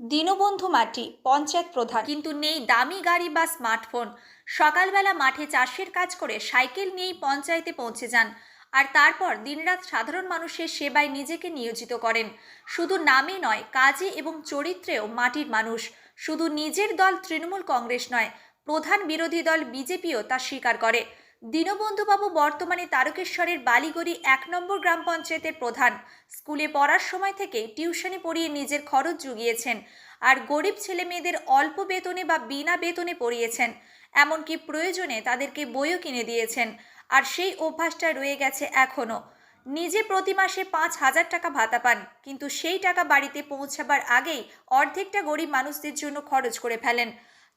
দীনবন্ধু মাটি, পঞ্চায়েত প্রধান। কিন্তু নেই দামি গাড়ি বা স্মার্টফোন। সকালবেলা মাঠে চাষের কাজ করে সাইকেল নিয়েই পঞ্চায়েতে পৌঁছে যান। আর তারপর দিনরাত সাধারণ মানুষের সেবায় নিজেকে নিয়োজিত করেন। শুধু নামে নয়, কাজে এবং চরিত্রেও মাটির মানুষ। শুধু নিজের দল তৃণমূল কংগ্রেস নয়, প্রধান বিরোধী দল বিজেপিও তা স্বীকার করে। দীনবন্ধুবাবু বর্তমানে তারকেশ্বরের বালিগড়ি এক নম্বর গ্রাম পঞ্চায়েতের প্রধান। স্কুলে পড়ার সময় থেকে টিউশনি পড়িয়ে নিজের খরচ জুগিয়েছেন আর গরিব ছেলে মেয়েদের অল্প বেতনে বা বিনা বেতনে পড়িয়েছেন। এমনকি প্রয়োজনে তাদেরকে বইও কিনে দিয়েছেন আর সেই অভ্যাসটা রয়ে গেছে এখনও নিজে প্রতি মাসে পাঁচ হাজার টাকা ভাতা পান, কিন্তু সেই টাকা বাড়িতে পৌঁছাবার আগেই অর্ধেকটা গরিব মানুষদের জন্য খরচ করে ফেলেন।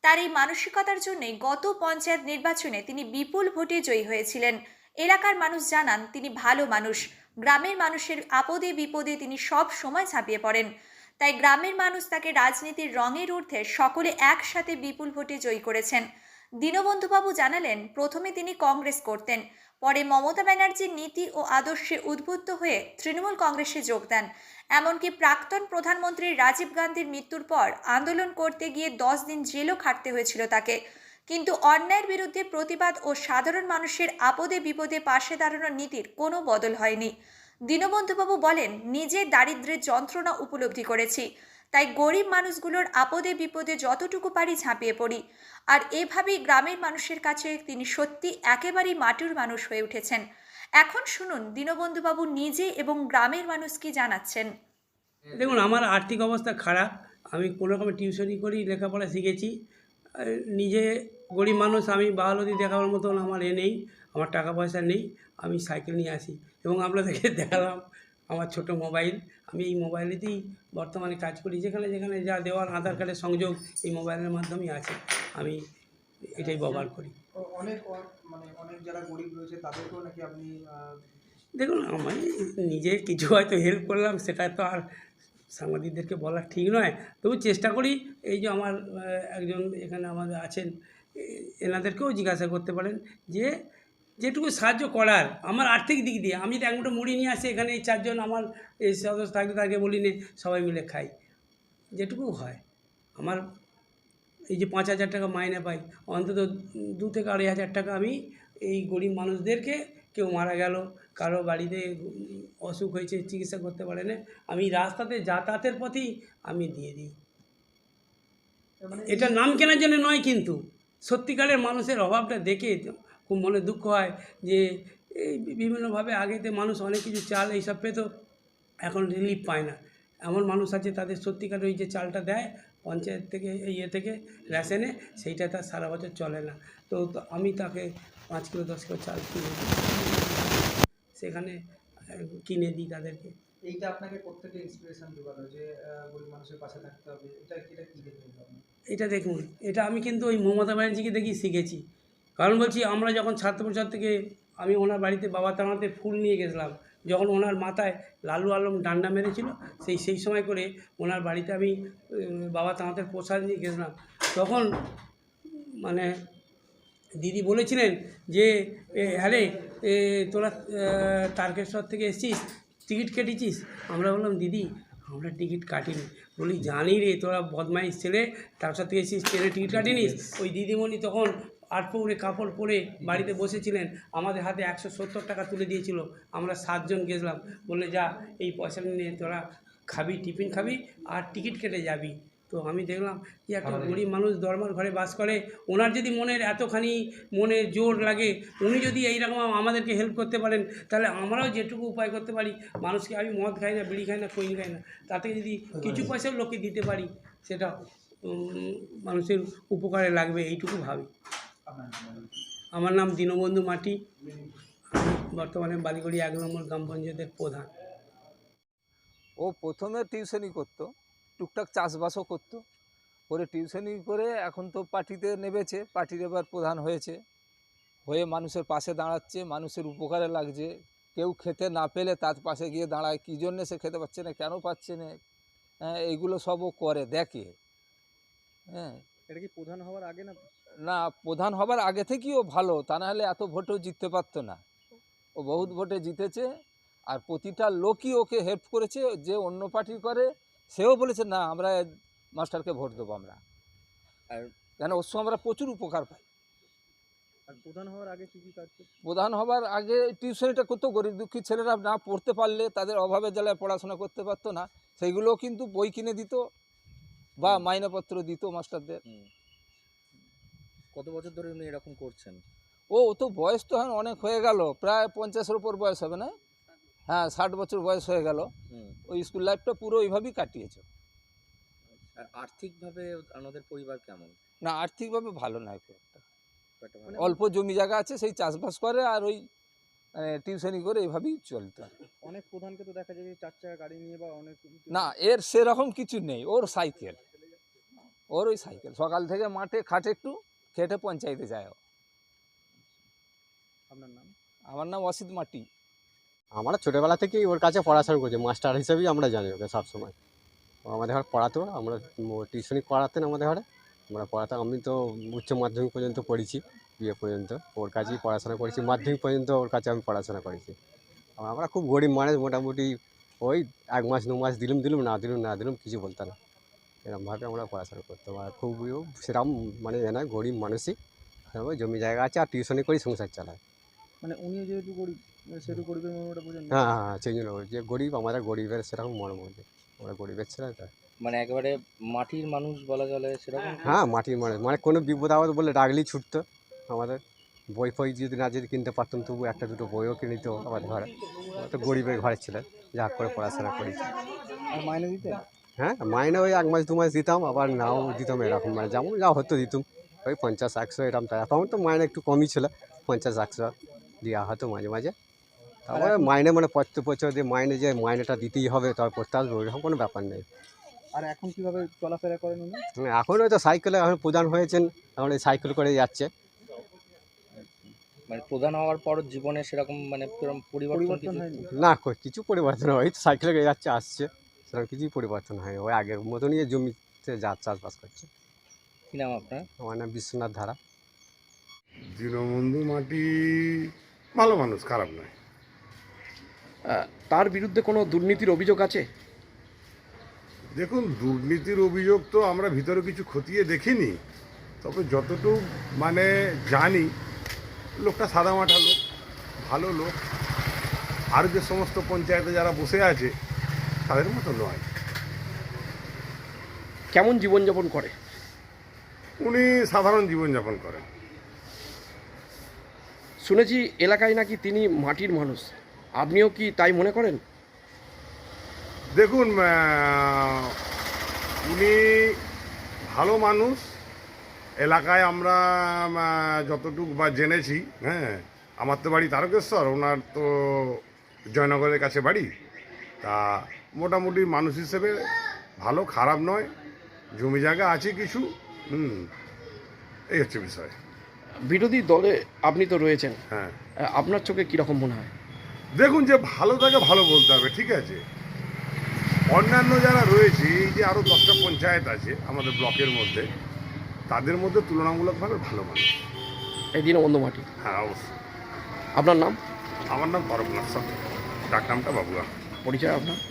তার এই মানসিকতার জন্যে গত পঞ্চায়েত নির্বাচনে তিনি বিপুল ভোটে জয়ী হয়েছিলেন। এলাকার মানুষ জানান, তিনি ভালো মানুষ। গ্রামের মানুষের আপদে বিপদে তিনি সব সময় ঝাঁপিয়ে পড়েন। তাই গ্রামের মানুষ তাকে রাজনীতির রঙের ঊর্ধ্বে সকলে একসাথে বিপুল ভোটে জয়ী করেছেন। দীনবন্ধুবাবু জানালেন, প্রথমে তিনি কংগ্রেস করতেন পরে মমতা ব্যানার্জির নীতি ও আদর্শে উদ্বুদ্ধ হয়ে তৃণমূল কংগ্রেসে যোগ দেন। এমনকি প্রাক্তন প্রধানমন্ত্রী রাজীব গান্ধীর মৃত্যুর পর আন্দোলন করতে গিয়ে দশ দিন জেলও খাটতে হয়েছিল তাকে। কিন্তু অন্যায়ের বিরুদ্ধে প্রতিবাদ ও সাধারণ মানুষের আপদে বিপদে পাশে দাঁড়ানোর নীতির কোনো বদল হয়নি। দীনবন্ধুবাবু বলেন, নিজে দারিদ্র্যের যন্ত্রণা উপলব্ধি করেছি। তাই গরিব মানুষগুলোর আপদে বিপদে যতটুকু পারি ঝাঁপিয়ে পড়ি। আর এভাবেই গ্রামের মানুষের কাছে তিনি সত্যি একেবারেই মাটির মানুষ হয়ে উঠেছেন। এখন শুনুন দীনবন্ধুবাবু নিজে এবং গ্রামের মানুষ কি জানাচ্ছেন? দেখুন, আমার আর্থিক অবস্থা খারাপ। আমি কোনো রকমের টিউশনি করি, লেখাপড়া শিখেছি। নিজে গরিব মানুষ, আমি বাহালতি দেখাবার মতন আমার এ নেই, আমার টাকা পয়সা নেই, আমি সাইকেল নিয়ে আসি। এবং আপনাদেরকে দেখালাম আমার ছোট মোবাইল। আমি এই মোবাইলেতেই বর্তমানে কাজ করি। যেখানে যেখানে যা দেওয়ার আধার কার্ডের সংযোগ এই মোবাইলের মাধ্যমেই আছে। আমি এটাই ব্যবহার করি। অনেক মানে অনেক যারা গরিব রয়েছে তাদেরকেও নাকি আপনি দেখুন আমি নিজে কিছু হয়তো হেল্প করলাম সেটা তো আর সাংবাদিকদেরকে বলা ঠিক নয়। তবু চেষ্টা করি এই যে আমার একজন এখানে আমাদের আছেন এনাদেরকেও জিজ্ঞাসা করতে পারেন যে যেটুকু সাহায্য করার আমার আর্থিক দিক দিয়ে। আমি যদি এক মুঠো মুড়ি নিয়ে আসি এখানে এই চারজন আমার এই সদস্য থাকতে তাকে বলি নে সবাই মিলে খাই। যেটুকু হয়। আমার এই যে পাঁচ হাজার টাকা মাইনে পাই অন্তত দু থেকে আড়াই হাজার টাকা আমি এই গরিব মানুষদেরকে কেউ মারা গেল কারও বাড়িতে অসুখ হয়েছে চিকিৎসা করতে পারে না আমি রাস্তাতে যাতায়াতের পথেই আমি দিয়ে দিই। মানে এটা নাম কেনার জন্য নয় কিন্তু সত্যিকারের মানুষের অভাবটা দেখে খুব মনে দুঃখ হয় যে এই বিভিন্নভাবে আগেতে মানুষ অনেক কিছু চাল এইসব পেত এখন রিলিফ পায় না। এমন মানুষ আছে তাদের সত্যিকার ওই যে চালটা দেয় পঞ্চায়েত থেকে ইয়ে থেকে রেশনে সেইটা তার সারা বছর চলে না। তো আমি তাকে পাঁচ কিলো দশ কিলো চাল কিনে সেখানে কিনে দিই তাদেরকে। এইটা আপনাকে ইন্সপিরেশন জোগালো যে গরিব মানুষের পাশে থাকতে হবে। এটা এটা কি এটা দেখুন এটা আমি কিন্তু ওই মমতা ব্যানার্জিকে দেখি শিখেছি। কারণ বলছি আমরা যখন ছাত্র পরিষদ থেকে আমি ওনার বাড়িতে বাবা তামাতে ফুল নিয়ে গেছিলাম যখন ওনার মাথায় লালু আলম ডান্ডা মেরেছিল সেই সেই সময় করে ওনার বাড়িতে আমি বাবা তামাতের প্রসাদ নিয়ে গেছিলাম। তখন মানে দিদি বলেছিলেন যে এ, হ্যাঁ রে তোরা তারকেশ্বর থেকে এসছিস টিকিট কেটেছিস? আমরা বললাম দিদি আমরা টিকিট কাটিনি। বলি জানি রে তোরা বদমাইশ ছেলে তারকেশ্বর থেকে এসছিস ট্রেনে টিকিট কাটিনিস? ওই দিদিমণি তখন আট পরে কাপড় পরে বাড়িতে বসেছিলেন আমাদের হাতে একশো সত্তর টাকা তুলে দিয়েছিল। আমরা সাতজন গেছিলাম বললে যা এই পয়সা নিয়ে তোরা খাবি টিফিন খাবি আর টিকিট কেটে যাবি। তো আমি দেখলাম যে একটা গরিব মানুষ দরমার ঘরে বাস করে ওনার যদি মনের এতখানি মনে জোর লাগে উনি যদি এইরকম আমাদেরকে হেল্প করতে পারেন তাহলে আমরাও যেটুকু উপায় করতে পারি মানুষকে আমি মদ খাই না বিড়ি খাই না খৈন খাই না তাতে যদি কিছু পয়সাও লোককে দিতে পারি সেটা মানুষের উপকারে লাগবে এইটুকু ভাবি। আমার নাম দীনবন্ধু মাটি। বর্তমানে বালিগড়ি এক নম্বর গ্রাম পঞ্চায়েতের প্রধান। ও প্রথমে টিউশনি করতো টুকটাক চাষবাসও করতো। করে টিউশনি করে এখন তো পার্টিতে নেবেছে পার্টির এবার প্রধান হয়েছে। হয়ে মানুষের পাশে দাঁড়াচ্ছে মানুষের উপকারে লাগছে। কেউ খেতে না পেলে তার পাশে গিয়ে দাঁড়ায় কী জন্যে সে খেতে পাচ্ছে না কেন পাচ্ছে না? হ্যাঁ এইগুলো সবও করে দেখে। হ্যাঁ। এটা কি প্রধান হওয়ার আগে না? না প্রধান হবার আগে থেকেই ও ভালো তা না হলে এত ভোটেও জিততে পারতো না। ও বহুত ভোটে জিতেছে আর প্রতিটা লোকই ওকে হেল্প করেছে যে অন্য পার্টি করে সেও বলেছে না আমরা মাস্টারকে ভোট দেবো আমরা। আর কেন ওর সঙ্গে আমরা প্রচুর উপকার পাই। আর প্রধান হওয়ার আগে কি কি কাজ প্রধান হবার আগে টিউশনিটা করতো গরিব দুঃখী ছেলেরা না পড়তে পারলে তাদের অভাবে জ্বালায় পড়াশোনা করতে পারতো না সেইগুলোও কিন্তু বই কিনে দিত বা মাইনাপত্র দিত মাস্টারদের। কত বছর ধরে উনি এরকম করছেন? ও তো বয়স তো এখন অনেক হয়ে গেল। প্রায় পঞ্চাশের উপর বয়স হবে না? হ্যাঁ ষাট বছর বয়স হয়ে গেল। হুম। ওই স্কুল লাইফটা পুরো ওইভাবেই কাটিয়েছে। আর আর্থিকভাবে আমাদের পরিবার কেমন? না আর্থিকভাবে ভালো নয় খুব একটা। ভালো- অল্প জমি জায়গা আছে সেই চাষবাস করে আর ওই টিউশনি করে এইভাবেই চলতো। অনেক প্রধানকে তো দেখা যায় চার চাকা গাড়ি নিয়ে বা অনেক না এর সেরকম কিছু নেই ওর সাইকেল। ওর ওই সাইকেল। সকাল থেকে মাঠে খাটে একটু খেটে পঞ্চায়েতে যায়। আপনার নাম? আমার নাম অসিত মাটি। আমরা ছোটোবেলা থেকেই ওর কাছে পড়াশোনা করছি মাস্টার হিসেবেই আমরা জানি ওকে সবসময়। ও আমাদের ঘরে পড়াতো আমরা টিউশনি করাতেন আমাদের ঘরে। আমরা পড়াতাম আমি তো উচ্চ মাধ্যমিক পর্যন্ত পড়েছি বিয়ে পর্যন্ত। ওর কাছেই পড়াশোনা করেছি মাধ্যমিক পর্যন্ত ওর কাছে আমি পড়াশোনা করেছি। আমরা খুব গরিব মানুষ মোটামুটি ওই এক মাস দু মাস দিলুম দিলুম না দিলুম না দিলুম কিছু বলতো না। এরকমভাবে আমরা পড়াশোনা করতাম। আর খুব সেরকম মানে এ নয় গরিব মানুষই জমি জায়গা আছে আর টিউশনি করেই সংসার চালায় মানে উনি যেহেতু গরিব সেহেতু গরিবের মর্মটা বোঝেন হ্যাঁ হ্যাঁ হ্যাঁ সেই জন্য। যে গরিব আমাদের গরিবের সেরকম মর্ম আমরা গরিবের ছেলে তো। মানে একেবারে মাটির মানুষ বলা চলে সেরকম? হ্যাঁ মাটির মানুষ। মানে কোনো বিপদ আপদ বলে ডাকলেই ছুটতো আমাদের। বই ফই যদি না যদি কিনতে পারতাম তবু একটা দুটো বইও কিনে দিত আমাদের ঘরে আমরা তো গরিবের ঘরের ছিল যা হোক করে পড়াশোনা করেছি। মাইনে দিতেন? হ্যাঁ মাইনে ওই এক মাস দু মাস দিতাম আবার নাও দিতাম এরকম মানে যেমন যা হতো দিতাম। ওই পঞ্চাশ একশো এরকম তাই তখন তো মাইনে একটু কমই ছিল। পঞ্চাশ একশো দেওয়া হতো মাঝে মাঝে। তারপরে মাইনে মানে প্রত্যেক বছর যে মাইনে যে মাইনেটা দিতেই হবে তবে পড়তে আসবে ওইরকম কোনো ব্যাপার নেই। আর এখন কীভাবে চলাফেরা করেন উনি? হ্যাঁ, এখন হয়তো সাইকেলে এখন প্রধান হয়েছেন এখন এই সাইকেল করে যাচ্ছে। মানে প্রধান হওয়ার পর জীবনে সেরকম মানে পরিবর্তন না কিছু পরিবর্তন হয় তো সাইকেলে করে যাচ্ছে আসছে। সেরকম কিছুই পরিবর্তন হয় ওই আগের মতনই জমিতে যা চাষবাস করছে। কি নাম আপনার? আমার নাম বিশ্বনাথ ধারা। দীনবন্ধু মাটি ভালো মানুষ খারাপ নয়। তার বিরুদ্ধে কোনো দুর্নীতির অভিযোগ আছে? দেখুন দুর্নীতির অভিযোগ তো আমরা ভিতরে কিছু খতিয়ে দেখিনি। তবে যতটুকু মানে জানি লোকটা সাদামাটা লোক ভালো লোক। আর যে সমস্ত পঞ্চায়েতে যারা বসে আছে তাদের মতো নয়। কেমন জীবনযাপন করে? উনি সাধারণ জীবনযাপন করেন। শুনেছি এলাকায় নাকি তিনি মাটির মানুষ। আপনিও কি তাই মনে করেন? দেখুন উনি ভালো মানুষ। এলাকায় আমরা যতটুকু বা জেনেছি হ্যাঁ আমার তো বাড়ি তারকেশ্বর ওনার তো জয়নগরের কাছে বাড়ি। তা মোটামুটি মানুষ হিসেবে ভালো খারাপ নয়। জমি জায়গা আছে কিছু। হুম এই হচ্ছে বিষয়। বিরোধী দলে আপনি তো রয়েছেন। হ্যাঁ। আপনার চোখে কীরকম মনে হয়? দেখুন যে ভালো তাকে ভালো বলতে হবে ঠিক আছে? অন্যান্য যারা রয়েছে এই যে আরও দশটা পঞ্চায়েত আছে আমাদের ব্লকের মধ্যে তাদের মধ্যে তুলনামূলকভাবে ভালো মানুষ। এই দীনবন্ধু মাটি। হ্যাঁ অবশ্যই। আপনার নাম? আমার নাম তরকনাথ সাহ। ডাক নামটা বাবুয়া। পরিচয় আপনার?